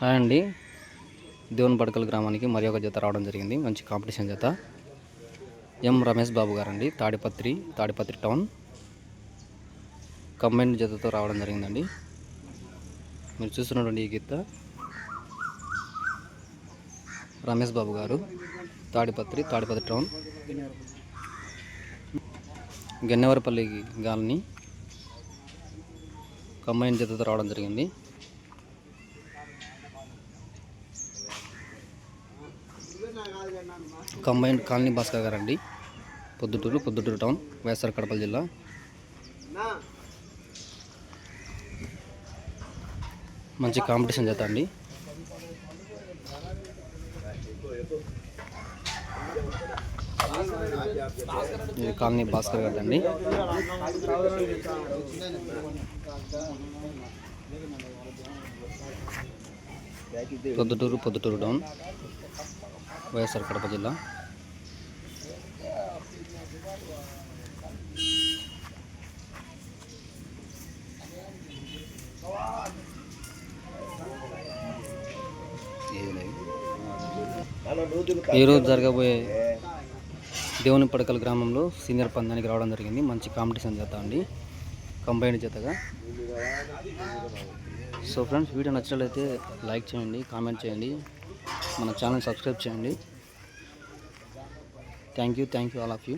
Hi అండి. దేవుని పడకల గ్రామానికి మరి ఒక జత రావడం జరిగింది. మంచి కాంపిటీషన్ జత. ఎం రమేష్ బాబు గారండి. తాడిపత్రి తాడిపత్రి టౌన్. కంబైన్ జతతో రావడం జరిగిందండి. మీరు చూస్తున్నటువంటి ఈ గీత రమేష్ బాబు గారు. తాడిపత్రి తాడిపత్రి టౌన్. గన్నెవరపల్లి గాలిని కంబైన్ జతతో రావడం జరిగింది. కంబైన్డ్ కాలనీ భాస్కర్ గారు అండి Proddatur Proddatur town Y S R Kadapa జిల్లా. మంచి కాంపిటీషన్ చేత అండి. ఇది కాలనీ భాస్కర్ గారు అండి Proddatur Proddatur town. Y S R Kadapa జిల్లా. ఈరోజు జరగబోయే దేవుని పడకల గ్రామంలో సీనియర్ పందానికి రావడం జరిగింది. మంచి కాంపిటీషన్ చేద్దాం అండి. కంబైన్ చేతగా సో ఫ్రెండ్స్ వీడియో నచ్చినట్లయితే లైక్ చేయండి కామెంట్ చేయండి. మన ఛానల్ సబ్స్క్రైబ్ చేయండి. Thank you thank you all of you